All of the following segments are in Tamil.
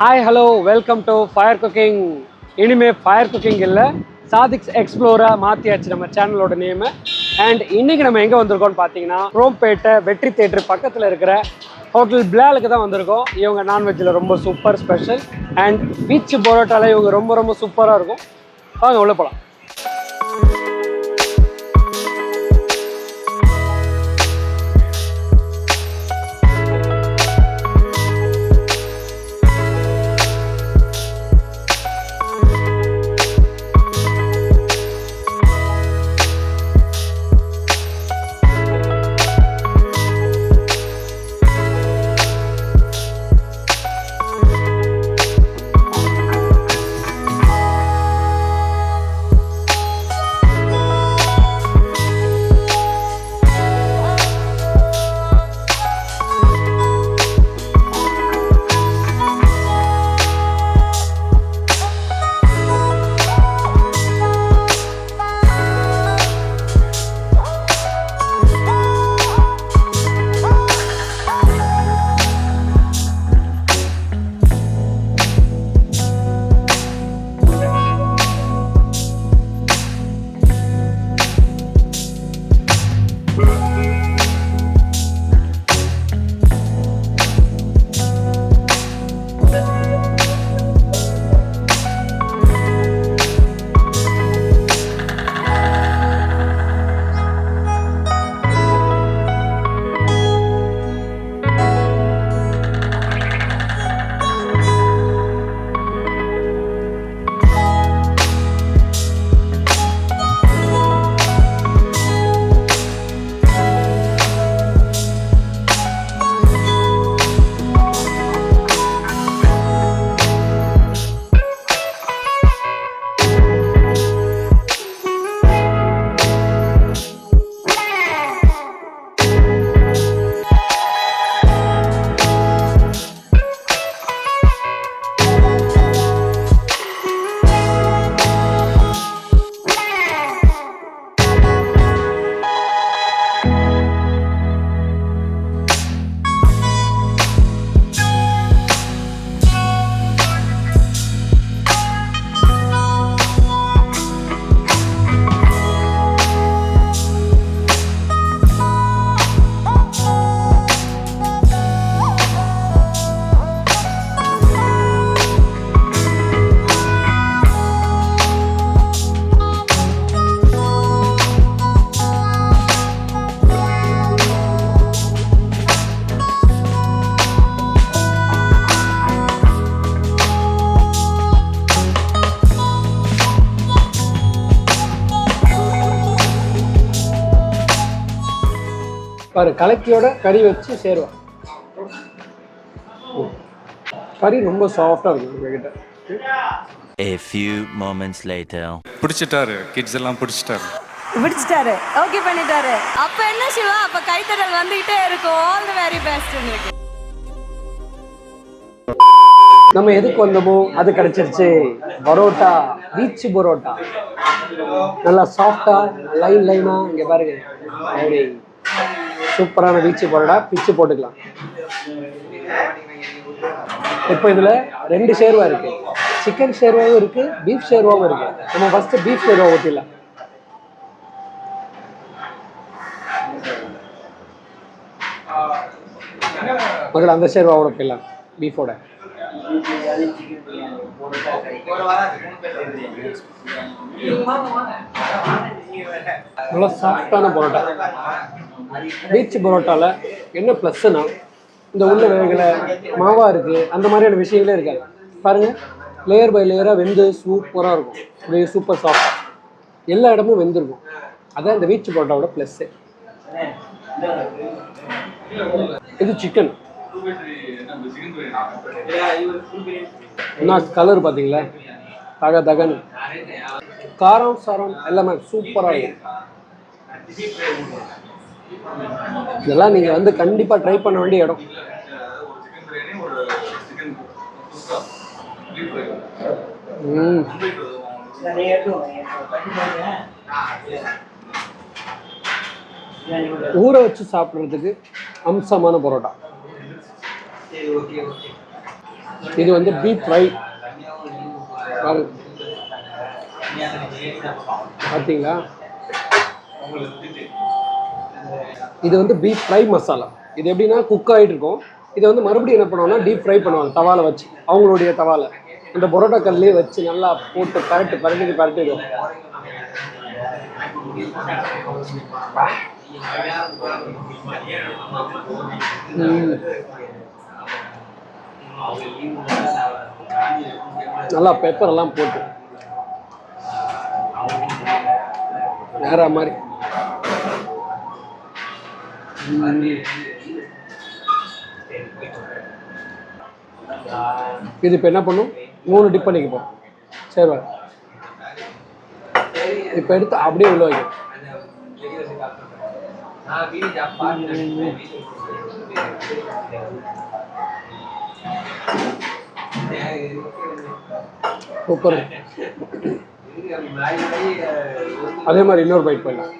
Hi hello welcome to fire cooking இனிமே ஃபயர் குக்கிங் இல்லை. சாதிக்ஸ் எக்ஸ்ப்ளோராக மாற்றியாச்சு நம்ம சேனலோட நேமு அண்ட் இன்றைக்கி நம்ம எங்கே வந்திருக்கோம்னு பார்த்தீங்கன்னா ரோம்பேட்டை வெற்றி தேட்டர் பக்கத்தில் இருக்கிற ஹோட்டல் பிளாலுக்கு தான் வந்திருக்கோம். இவங்க நான்வெஜ்ஜில் ரொம்ப சூப்பர் ஸ்பெஷல் அண்ட் பீச் பரோட்டாவில் இவங்க ரொம்ப ரொம்ப சூப்பராக இருக்கும். வாங்க உள்ளே போகலாம் பாரு கலக்கியோட கறி வச்சு சேருவான் கறி ரொம்ப சாஃப்டாக இருக்கும் உங்ககிட்ட A few moments later. பிடிச்சிட்டாரு கிட்ஸ் எல்லாம் பிடிச்சிட்டாரு. பிடிச்சிட்டாரு. ஓகே பண்ணிட்டாரு. அப்ப என்ன சிவா? அப்ப கைத்தடல் வந்துகிட்டே இருக்கும். ஆல் தி வெரி பெஸ்ட் உங்களுக்கு. நம்ம எதுக்கு வந்தோமோ அது கிடைச்சிருச்சு. பரோட்டா பீச் பரோட்டா. நல்லா சாஃப்டா லைன் லைனா இங்க பாருங்க. அப்படி சூப்பரான பீச்சு பரோட்டா பிச்சு போட்டுக்கலாம். இப்போ இதில் ரெண்டு ஷேர்வா இருக்கு. சிக்கன் ஷேர்வாவும் இருக்கு பீஃப் ஷேர்வாவும் இருக்கு. நம்ம ஃபர்ஸ்ட் பீஃப் ஷேர்வா ஊற்றிடலாம் முதல்ல அந்த ஷேர்வாவோட போயிடலாம் பீஃபோட நல்லா சாஃப்டான பரோட்டா. பீச் பரோட்டாவில் என்ன ப்ளஸ்ஸுனா இந்த உள்ள வேகலை மாவா இருக்குது அந்த மாதிரியான விஷயங்களே இருக்காது. பாருங்கள் லேயர் பை லேயராக வெந்து சூப்பராக இருக்கும். அப்படியே சூப்பர் சாஃப்டாக எல்லா இடமும் வெந்திருக்கும். அதான் இந்த பீச் பரோட்டாவோட ப்ளஸ்ஸு இது சிக்கன் என்ன கலர் பார்த்தீங்களா? தக தகன் காரம் சாரம் எல்லாமே சூப்பராக இருக்கும் இதெல்லாம் நீங்கள் வந்து கண்டிப்பாக ட்ரை பண்ண வேண்டிய இடம். ம். ஊற வச்சு சாப்பிட்றதுக்கு அம்சமான பரோட்டா. இது வந்து பீப் ஃப்ரை பார்த்தீங்களா இது வந்து பீஃப் ஃப்ரை மசாலா இது எப்படின்னா குக் ஆகிட்டு இருக்கும். இதை வந்து மறுபடியும் என்ன பண்ணுவாங்கன்னா டீப் ஃப்ரை பண்ணுவாங்க தவால வச்சு. அவங்களுடைய தவால. இந்த பரோட்டா வச்சு நல்லா போட்டு பரட்டு பரட்டி பரட்டிடும் நல்லா பெப்பர் எல்லாம் போட்டு. வேற மாதிரி. இது இப்போ என்ன பண்ணும்? மூணு டிப் பண்ணிக்கப்போம் சரி வா இப்போ எடுத்து அப்படியே உள்ள வைக்கும் சூப்பர் அதே மாதிரி இன்னொரு பைட் பண்ணலாம்.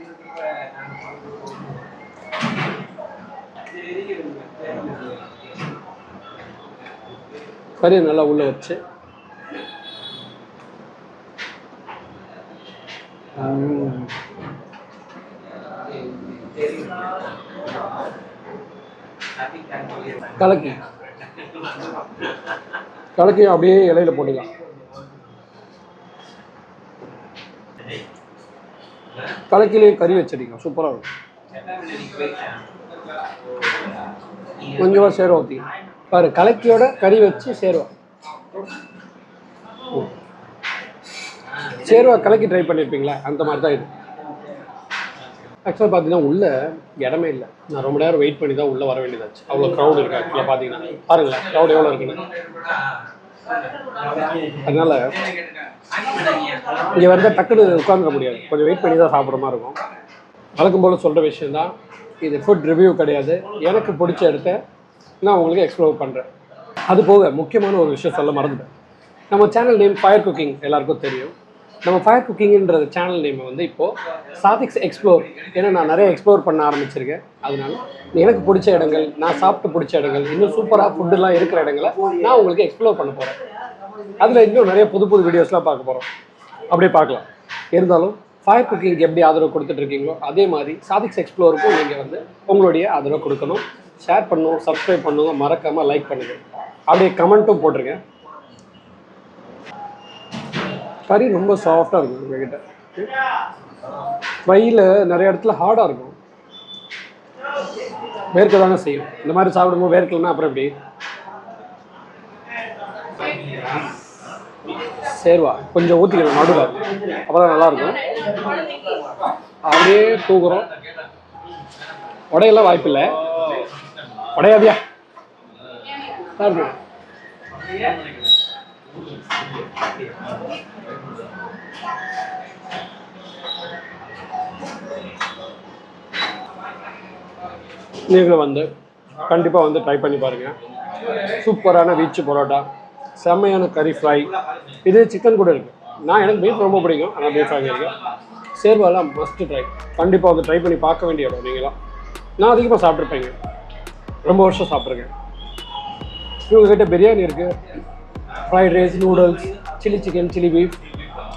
கறி நல்லா உள்ள வச்சு. கலக்கி. கலக்கி அப்படியே இலையில போட்டுக்கலாம். கலக்கிலேயே கறி வச்சிருக்கீங்க. சூப்பராக இருக்கும். கொஞ்சமாக சேர ஊற்றி பாரு கலக்கியோட கறி வச்சு சேருவா. சேருவா கலக்கி ட்ரை பண்ணியிருப்பீங்களா அந்த மாதிரி தான் இது ஆக்சுவலாக பார்த்தீங்கன்னா உள்ளே இடமே இல்லை. நான் ரொம்ப நேரம் வெயிட் பண்ணி தான் உள்ளே வர வேண்டியதாச்சு அவ்வளோ க்ரௌட் இருக்கு ஆக்சுவலாக பார்த்தீங்கன்னா பாருங்களேன் க்ரௌட் எவ்வளோ இருக்குன்னு. அதனால் இங்கே வந்து டக்குன்னு உட்காந்துக்க முடியாது. கொஞ்சம் வெயிட் பண்ணி தான் சாப்பிட்ற மாதிரி இருக்கும். வழக்கம் போல் சொல்கிற விஷயம் தான் இது ஃபுட் ரிவ்யூ கிடையாது. எனக்கு பிடிச்ச இடத்த நான் உங்களுக்கு எக்ஸ்ப்ளோர் பண்ணுறேன் அது போக முக்கியமான ஒரு விஷயம் சொல்ல மறந்துட்டேன். நம்ம சேனல் நேம் ஃபயர் குக்கிங் எல்லாருக்கும் தெரியும். நம்ம ஃபயர் குக்கிங்ன்ற சேனல் நேம் வந்து இப்போது சாதிக்ஸ் எக்ஸ்ப்ளோர் ஏன்னா நான் நிறைய எக்ஸ்ப்ளோர் பண்ண ஆரம்பிச்சிருக்கேன். அதனால எனக்கு பிடிச்ச இடங்கள் நான் சாப்பிட்டு பிடிச்ச இடங்கள் இன்னும் சூப்பராக ஃபுட்டுலாம் இருக்கிற இடங்களை நான் உங்களுக்கு எக்ஸ்ப்ளோர் பண்ண போகிறேன் அதில் இன்னும் நிறைய புது புது வீடியோஸ்லாம் பார்க்க போகிறோம் அப்படியே பார்க்கலாம். இருந்தாலும் ஃபயர் குக்கிங்க்கு எப்படி ஆதரவு கொடுத்துட்ருக்கீங்களோ அதே மாதிரி சாதிக்ஸ் எக்ஸ்ப்ளோருக்கும் நீங்கள் வந்து உங்களுடைய ஆதரவு கொடுக்கணும். ஷேர் பண்ணும் சப்ஸ்கிரைப் பண்ணுங்க மறக்காமல் லைக் பண்ணுங்க. அப்படியே கமெண்ட்டும் போட்டிருங்க. கறி ரொம்ப சாஃப்டாக இருக்கும் உங்ககிட்ட. ஃப்ரையில் நிறைய இடத்துல ஹார்டாக இருக்கும். வேர்க்க தானே செய்யும். இந்த மாதிரி சாப்பிடும்போது வேர்க்கலன்னா அப்புறம் எப்படி? சேர்வா கொஞ்சம் ஊற்றிக்கலாம் நடுவில். அப்போ தான் நல்லாயிருக்கும் அப்படியே தூக்குறோம். உடையெல்லாம் வாய்ப்பில்லை. உடையாதியா? சாப்பிடு. நீங்களும் வந்து கண்டிப்பாக வந்து ட்ரை பண்ணி பாருங்கள் சூப்பரான வீச்சு பரோட்டா செம்மையான கறி ஃப்ரை இது சிக்கன் கூட இருக்குது நான் எனக்கு பீஃப் ரொம்ப பிடிக்கும். ஆனால் பீஃப் வாங்கியிருக்கேன் சேர்வாலாம் மஸ்ட் ட்ரை கண்டிப்பாக வந்து ட்ரை பண்ணி பார்க்க வேண்டிய இடம் நீங்களாம் நான் அதிகமாக சாப்பிட்ருப்பேங்க ரொம்ப வருஷம் சாப்பிட்ருக்கேன். இவங்ககிட்ட பிரியாணி இருக்குது fried rice noodles chilli chicken chilli beef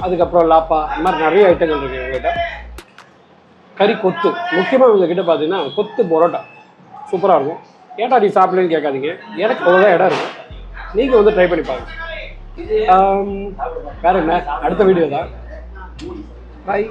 அதுக்கப்புறம் லாப்பா இந்த மாதிரி நிறைய ஐட்டங்கள் இருக்குது இவங்ககிட்ட. கறி கொத்து. முக்கியமாக இவங்ககிட்ட பார்த்தீங்கன்னா கொத்து பரோட்டா. சூப்பராக இருக்கும். ஏட்டா நீ சாப்பிடலன்னு கேட்காதீங்க. எனக்கு அவ்வளோதான் இடம் இருக்கும் நீங்கள் வந்து ட்ரை பண்ணி பாருங்க. வேற என்ன? அடுத்த வீடியோ தான். பாய்